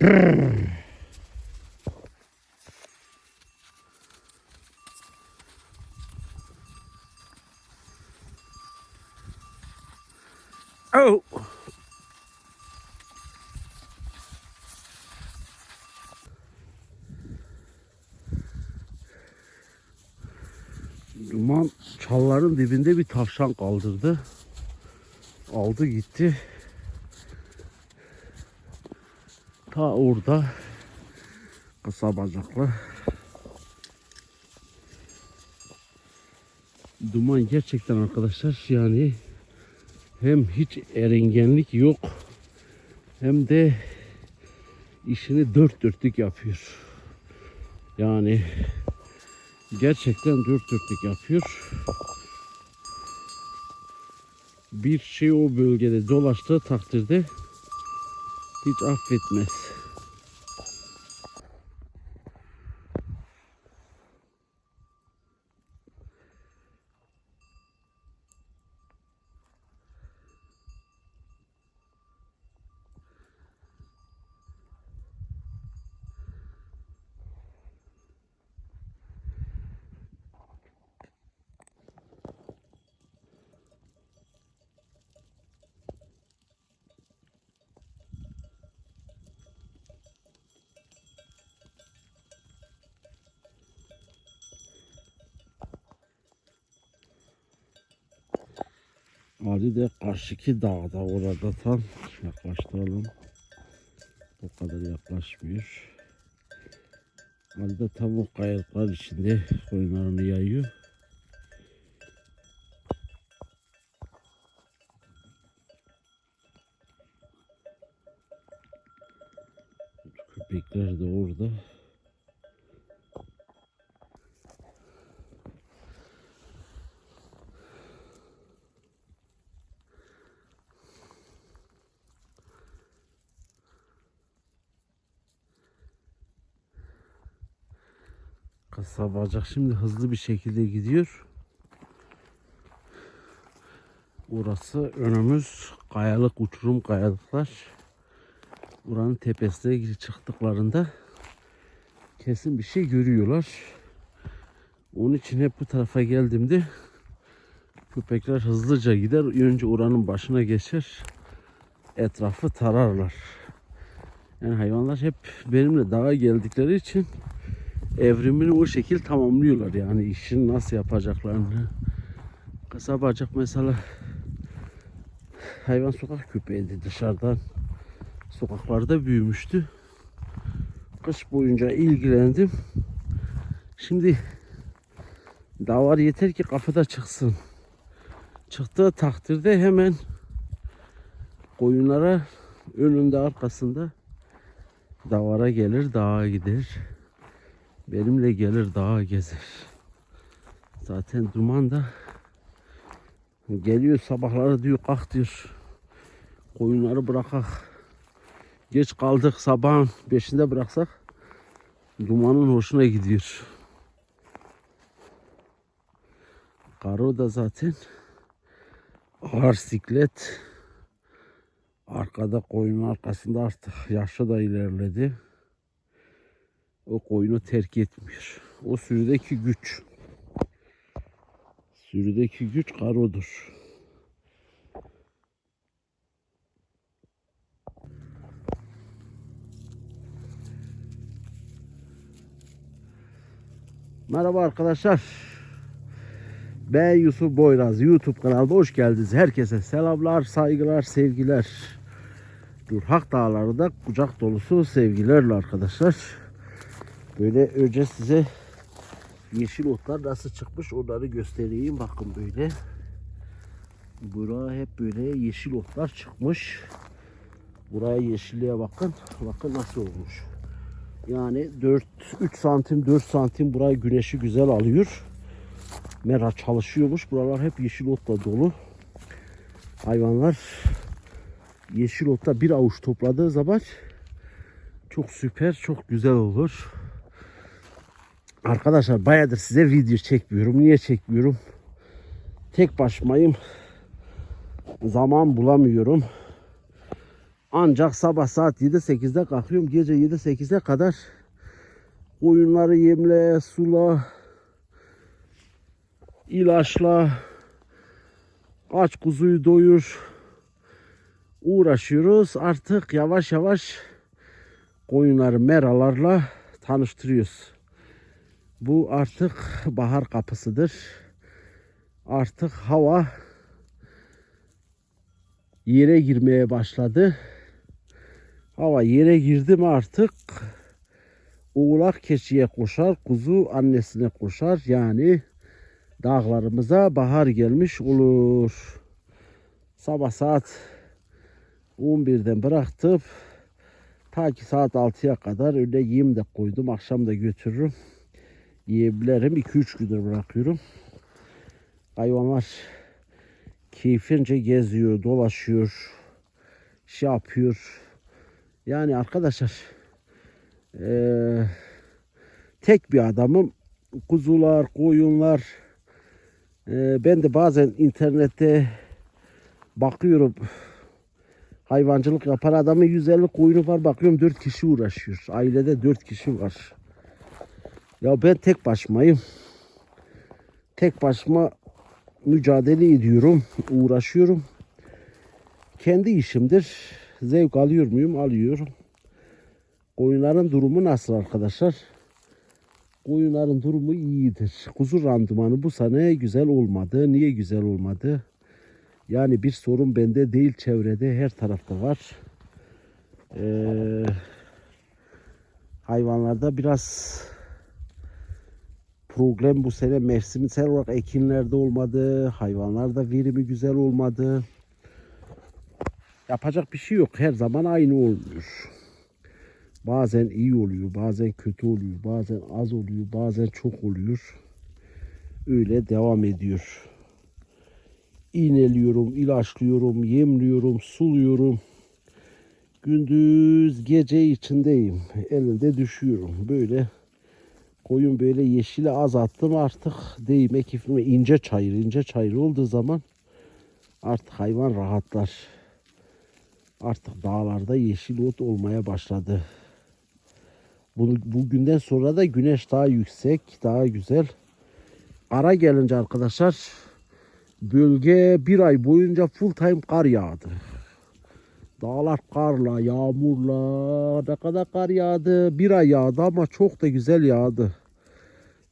Oh. Duman çalların dibinde bir tavşan kaldırdı. Aldı gitti. Ta orada kısa bacaklı. Duman gerçekten arkadaşlar yani hem hiç eringenlik yok hem de işini dört dörtlük yapıyor. Yani gerçekten dört dörtlük yapıyor. Bir şey o bölgede dolaştığı takdirde hiç affetmez. Ali de karşıki dağda orada tam yaklaştıralım. O kadar yaklaşmıyor. Ali de tam o kayalıklar içinde koyunlarını yayıyor. Köpekler de orada. Kısa bacak şimdi hızlı bir şekilde gidiyor. Burası önümüz kayalık uçurum kayalıklar. Buranın tepesine çıktıklarında kesin bir şey görüyorlar. Onun için hep bu tarafa geldiğimde köpekler hızlıca gider. Önce oranın başına geçer. Etrafı tararlar. Yani hayvanlar hep benimle dağa geldikleri için evrimini o şekil tamamlıyorlar yani işin nasıl yapacaklarını. Kısa bacak mesela hayvan sokak köpeğiydi dışarıdan sokaklarda büyümüştü. Kış boyunca ilgilendim. Şimdi davar yeter ki kapıda çıksın. Çıktığı takdirde hemen koyunlara önünde arkasında davara gelir dağa gider. Benimle gelir dağa gezer. Zaten duman da geliyor sabahları diyor kalk diyor. Koyunları bırakak. Geç kaldık sabahın beşinde bıraksak dumanın hoşuna gidiyor. Karo da zaten ağır siklet. Arkada koyunun arkasında artık yaşı da ilerledi o koyunu terk etmiyor. O sürüdeki güç. Sürüdeki güç karodur. Merhaba arkadaşlar. Ben Yusuf Boyraz. YouTube kanalına hoş geldiniz. Herkese selamlar, saygılar, sevgiler. Durhak Dağları'da kucak dolusu sevgilerle arkadaşlar. Böyle önce size yeşil otlar nasıl çıkmış onları göstereyim. Bakın böyle. Buraya hep böyle yeşil otlar çıkmış. Buraya yeşilliğe bakın. Bakın nasıl olmuş. Yani 4 3 santim 4 santim burayı güneşi güzel alıyor. Mera çalışıyormuş. Buralar hep yeşil otla dolu. Hayvanlar yeşil otta bir avuç topladığı zaman çok süper, çok güzel olur. Arkadaşlar bayağıdır size video çekmiyorum. Niye çekmiyorum? Tek başımayım. Zaman bulamıyorum. Ancak sabah saat 7-8'de kalkıyorum. Gece 7-8'e kadar koyunları yemle, sula, ilaçla, aç kuzuyu doyur uğraşıyoruz. Artık yavaş yavaş koyunları meralarla tanıştırıyoruz. Bu artık bahar kapısıdır. Artık hava yere girmeye başladı. Hava yere girdi mi artık oğlak keçiye koşar, kuzu annesine koşar. Yani dağlarımıza bahar gelmiş olur. Sabah saat 11'den bıraktım. Ta ki saat 6'ya kadar öyle yem de koydum. Akşam da götürürüm. Yiyebilirim. 2-3 gündür bırakıyorum. Hayvanlar keyfince geziyor, dolaşıyor, şey yapıyor. Yani arkadaşlar eee, tek bir adamım. Kuzular, koyunlar. eee, ben de bazen internette bakıyorum. Hayvancılık yapan adamın 150 koyunu var. Bakıyorum 4 kişi uğraşıyor. Ailede 4 kişi var. Ya ben tek başımayım. Tek başıma mücadele ediyorum, uğraşıyorum. Kendi işimdir. Zevk alıyor muyum? Alıyorum. Koyunların durumu nasıl arkadaşlar? Koyunların durumu iyidir. Kuzu randımanı bu sene güzel olmadı. Niye güzel olmadı? Yani bir sorun bende değil çevrede her tarafta var. Ee, hayvanlarda biraz problem bu sene mevsimsel olarak ekinlerde olmadı. Hayvanlarda verimi güzel olmadı. Yapacak bir şey yok. Her zaman aynı olmuyor. Bazen iyi oluyor, bazen kötü oluyor, bazen az oluyor, bazen çok oluyor. Öyle devam ediyor. İğneliyorum, ilaçlıyorum, yemliyorum, suluyorum. Gündüz gece içindeyim. Elinde düşüyorum. Böyle koyun böyle yeşile az attım artık deyim ekifime ince çayır ince çayır olduğu zaman artık hayvan rahatlar. Artık dağlarda yeşil ot olmaya başladı. Bunu, bugünden sonra da güneş daha yüksek, daha güzel. Ara gelince arkadaşlar bölge bir ay boyunca full time kar yağdı. Dağlar karla, yağmurla ne kadar kar yağdı. Bir ay yağdı ama çok da güzel yağdı.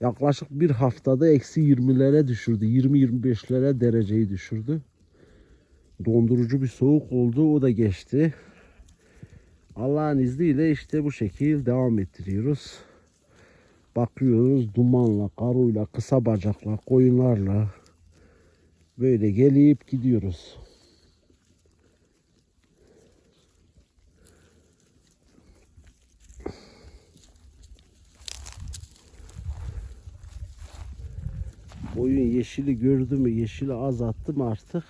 Yaklaşık bir haftada eksi 20'lere düşürdü. 20-25'lere dereceyi düşürdü. Dondurucu bir soğuk oldu. O da geçti. Allah'ın izniyle işte bu şekil devam ettiriyoruz. Bakıyoruz dumanla, karuyla, kısa bacakla, koyunlarla böyle gelip gidiyoruz. Oyun yeşili gördü mü, yeşili azalttım artık.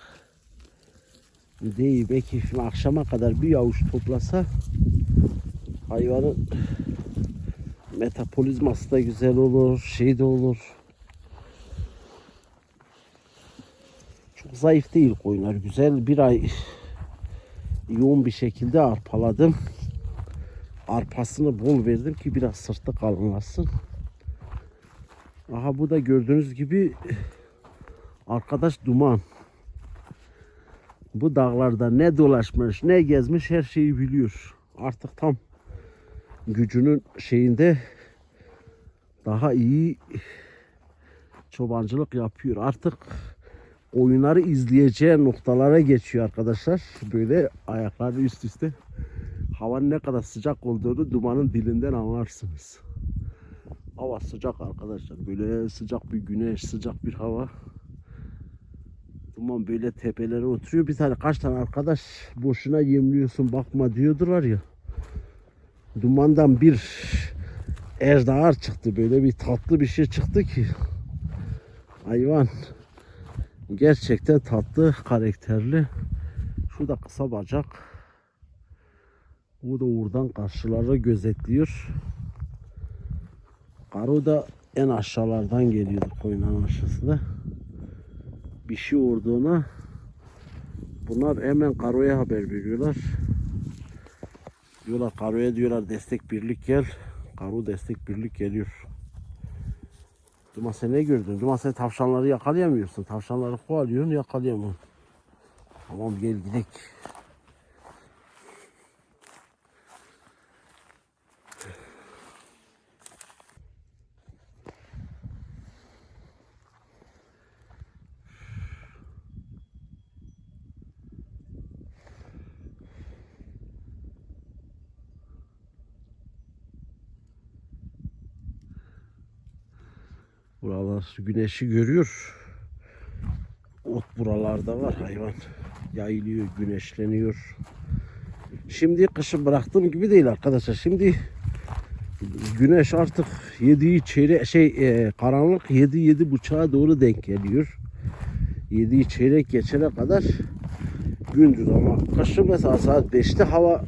Değil belki şimdi akşama kadar bir avuç toplasa hayvanın metabolizması da güzel olur, şey de olur. Çok zayıf değil koyunlar, güzel bir ay yoğun bir şekilde arpaladım. Arpasını bol verdim ki biraz sırtı kalınlasın. Aha bu da gördüğünüz gibi arkadaş duman. Bu dağlarda ne dolaşmış ne gezmiş her şeyi biliyor. Artık tam gücünün şeyinde daha iyi çobancılık yapıyor. Artık oyunları izleyeceği noktalara geçiyor arkadaşlar. Böyle ayakları üst üste. Havanın ne kadar sıcak olduğunu dumanın dilinden anlarsınız. Hava sıcak arkadaşlar. Böyle sıcak bir güneş, sıcak bir hava. Duman böyle tepelere oturuyor. Bir tane kaç tane arkadaş boşuna yemliyorsun bakma diyordular ya. Dumandan bir ejdahar çıktı. Böyle bir tatlı bir şey çıktı ki. Hayvan gerçekten tatlı, karakterli. Şu da kısa bacak. Bu da oradan karşıları gözetliyor. Karo da en aşağılardan geliyordu koyunların aşağısında. Bir şey olduğuna bunlar hemen Karo'ya haber veriyorlar. Diyorlar Karu'ya diyorlar destek birlik gel. Karu destek birlik geliyor. Cuma sen ne gördün? Cuma sen tavşanları yakalayamıyorsun. Tavşanları kovalıyorsun yakalayamıyorsun. Tamam gel gidelim. Buralar güneşi görüyor. Ot buralarda var hayvan. Yayılıyor, güneşleniyor. Şimdi kışı bıraktığım gibi değil arkadaşlar. Şimdi güneş artık yediği çeyrek şey e, karanlık yedi yedi buçuğa doğru denk geliyor. Yediği çeyrek geçene kadar gündüz ama kışın mesela saat 5'te hava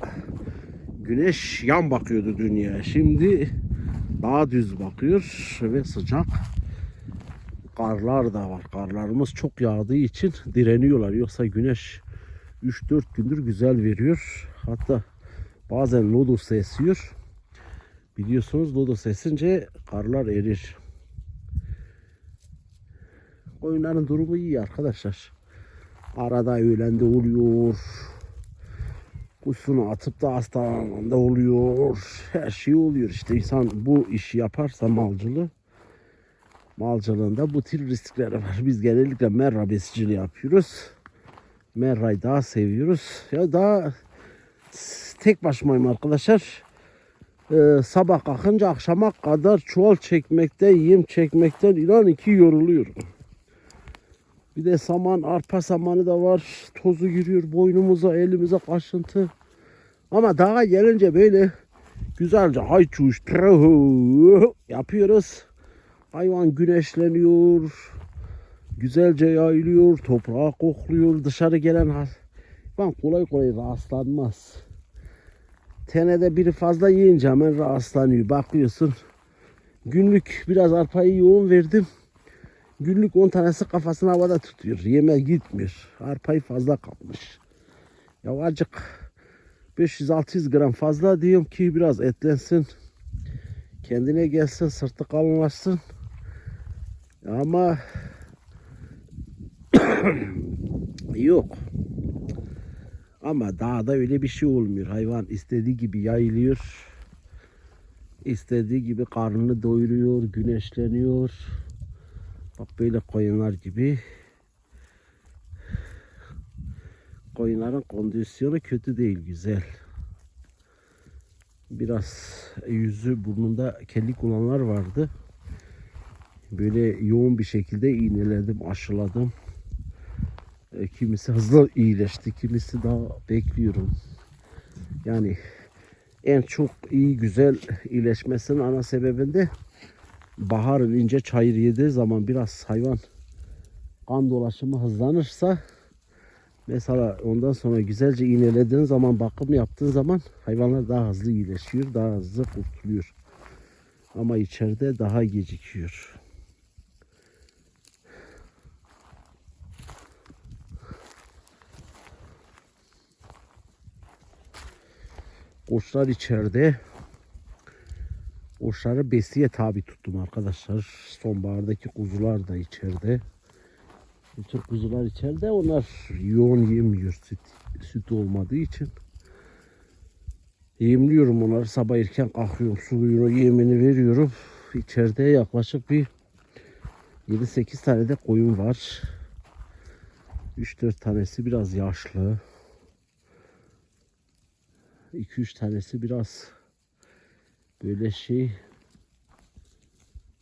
güneş yan bakıyordu dünyaya. Şimdi daha düz bakıyor ve sıcak. Karlar da var. Karlarımız çok yağdığı için direniyorlar. Yoksa güneş 3-4 gündür güzel veriyor. Hatta bazen lodos esiyor. Biliyorsunuz lodos esince karlar erir. Koyunların durumu iyi arkadaşlar. Arada öğlende oluyor. Kuşunu atıp da hastalananda oluyor. Her şey oluyor işte. insan bu işi yaparsa malcılığı malcılığında bu tür riskleri var. Biz genellikle merra besiciliği yapıyoruz. Merra'yı daha seviyoruz. Ya daha tek başımayım arkadaşlar. Ee, sabah kalkınca akşama kadar çuval çekmekten, yem çekmekten inan iki yoruluyorum. Bir de saman, arpa samanı da var. Tozu giriyor boynumuza, elimize kaşıntı. Ama dağa gelince böyle güzelce hayçuş, trahu yapıyoruz. Hayvan güneşleniyor. Güzelce yayılıyor. Toprağı kokluyor. Dışarı gelen hayvan kolay kolay rahatsızlanmaz. Tenede biri fazla yiyince hemen rahatsızlanıyor. Bakıyorsun. Günlük biraz arpayı yoğun verdim. Günlük 10 tanesi kafasını havada tutuyor. Yeme gitmiyor. Arpayı fazla kapmış. Ya acık 500-600 gram fazla diyorum ki biraz etlensin. Kendine gelsin, sırtı kalınlaşsın. Ama yok. Ama dağda öyle bir şey olmuyor. Hayvan istediği gibi yayılıyor. İstediği gibi karnını doyuruyor, güneşleniyor. Bak böyle koyunlar gibi. Koyunların kondisyonu kötü değil, güzel. Biraz yüzü burnunda kelik olanlar vardı. Böyle yoğun bir şekilde iğneledim, aşıladım. E, kimisi hızlı iyileşti, kimisi daha bekliyorum. Yani en çok iyi güzel iyileşmesinin ana sebebinde bahar ince çayır yediği zaman biraz hayvan kan dolaşımı hızlanırsa mesela ondan sonra güzelce iğnelediğin zaman bakım yaptığın zaman hayvanlar daha hızlı iyileşiyor, daha hızlı kurtuluyor. Ama içeride daha gecikiyor. Kuşlar içeride. Kuşları besiye tabi tuttum arkadaşlar. Sonbahardaki kuzular da içeride. Bütün kuzular içeride. Onlar yoğun yemiyor süt, süt olmadığı için. Yemliyorum onları. Sabah erken kalkıyorum. Suyunu yemini veriyorum. İçeride yaklaşık bir 7-8 tane de koyun var. 3-4 tanesi biraz yaşlı. 2-3 tanesi biraz böyle şey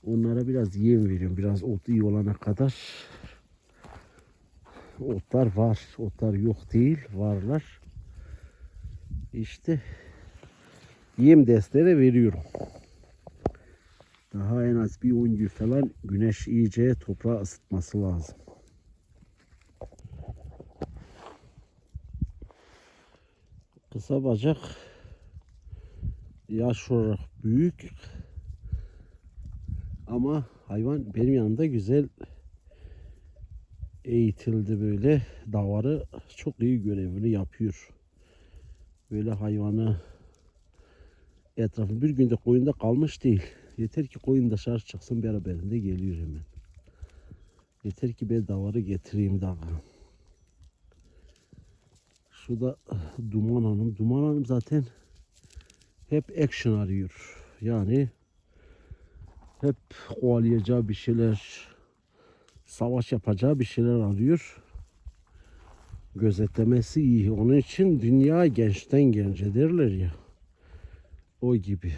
onlara biraz yem veriyorum. Biraz ot iyi olana kadar otlar var. Otlar yok değil. Varlar. İşte yem desteği veriyorum. Daha en az bir 10 gün falan güneş iyice toprağı ısıtması lazım. Kısa bacak yaş olarak büyük ama hayvan benim yanımda güzel eğitildi böyle davarı çok iyi görevini yapıyor. Böyle hayvanı Etrafı bir günde koyunda kalmış değil. Yeter ki koyun dışarı çıksın beraberinde geliyor hemen. Yeter ki ben davarı getireyim dağa. Şu da ah, Duman Hanım. Duman Hanım zaten hep action arıyor. Yani hep kovalayacağı bir şeyler, savaş yapacağı bir şeyler arıyor. Gözetlemesi iyi. Onun için dünya gençten gence derler ya. O gibi.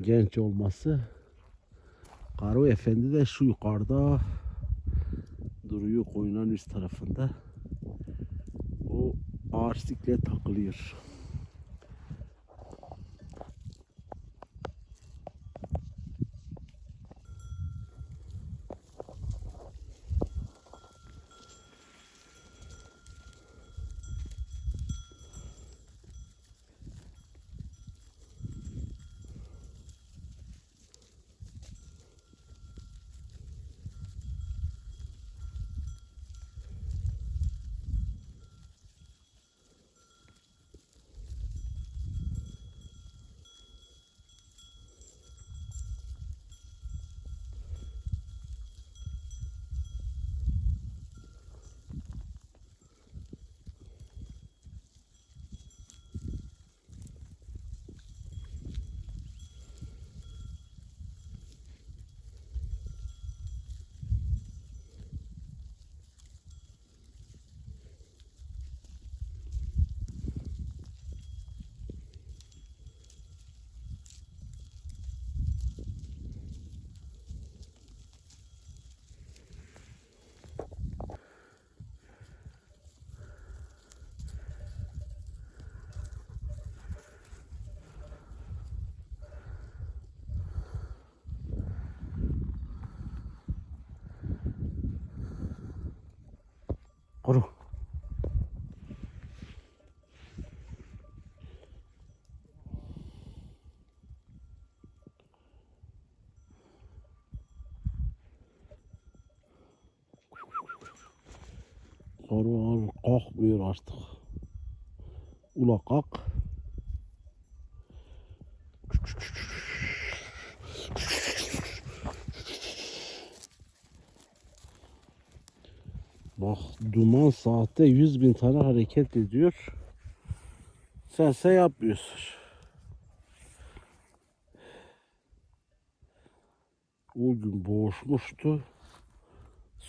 Genç olması. Karo Efendi de şu yukarıda duruyor koyunun üst tarafında. O siklet takılıyor. Al kalkmıyor artık. Ula kalk. Bak duman saatte 100 bin tane hareket ediyor. Sense yapmıyorsun. O gün boğuşmuştu.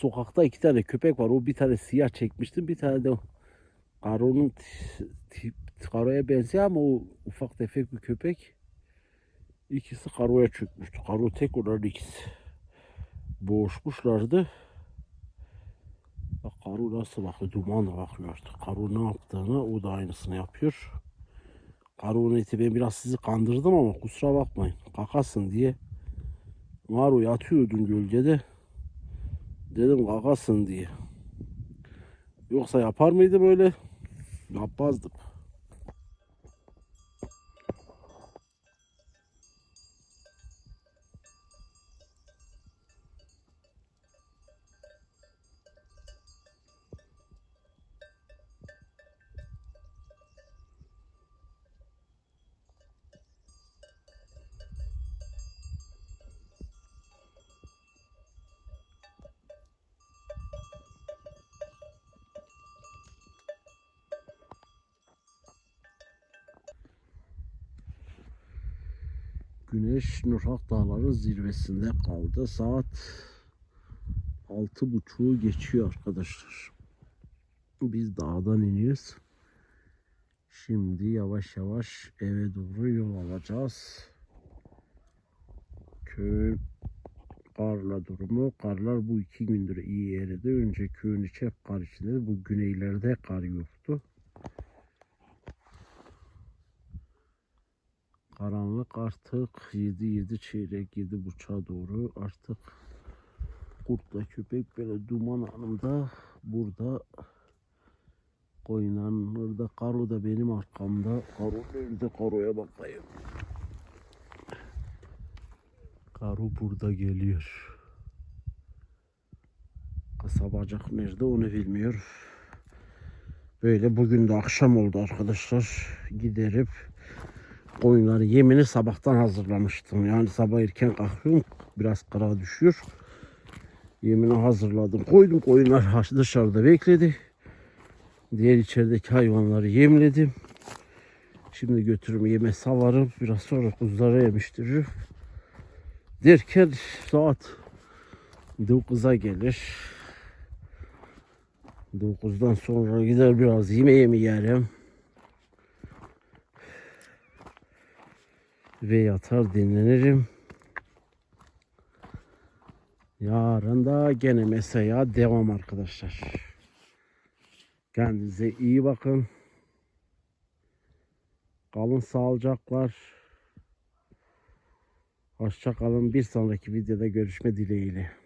Sokakta iki tane köpek var. O bir tane siyah çekmişti. Bir tane de Karo'nun Karo'ya benziyor ama o ufak tefek bir köpek. İkisi Karo'ya çökmüştü. Karo tek onların ikisi. Boğuşmuşlardı. Bak Karu nasıl bakıyor? Dumanla bakıyor artık. Karu ne yaptığını o da aynısını yapıyor. Karu'nun eti ben biraz sizi kandırdım ama kusura bakmayın. Kakasın diye. Karu yatıyordun gölgede. Dedim kakasın diye. Yoksa yapar mıydı böyle? Yapmazdım. Güneş Nurhak Dağları zirvesinde kaldı. Saat altı buçuğu geçiyor arkadaşlar. Biz dağdan iniyoruz. Şimdi yavaş yavaş eve doğru yol alacağız. Köyün karla durumu. Karlar bu iki gündür iyi eridi. Önce köyün içi hep kar içindeydi. Bu güneylerde kar yoktu. Karanlık artık. 7 7 çeyrek 7 buçuğa doğru artık. Kurtla köpek böyle duman anında burada koyunan orada karo da benim arkamda. Karo nerede karoya bakayım. Karo burada geliyor. Kısa bacak nerede onu bilmiyor. Böyle bugün de akşam oldu arkadaşlar. Giderip koyunları yemini sabahtan hazırlamıştım. Yani sabah erken kalkıyorum. Biraz kara düşüyor. Yemini hazırladım. Koydum koyunlar dışarıda bekledi. Diğer içerideki hayvanları yemledim. Şimdi götürüm yeme savarım. Biraz sonra kuzulara yemiştiririm. Derken saat 9'a gelir. 9'dan sonra gider biraz yemeğimi yerim. Ve yatar dinlenirim. Yarın da gene mesaiye devam arkadaşlar. Kendinize iyi bakın. Kalın sağlıcaklar. Hoşça kalın. Bir sonraki videoda görüşme dileğiyle.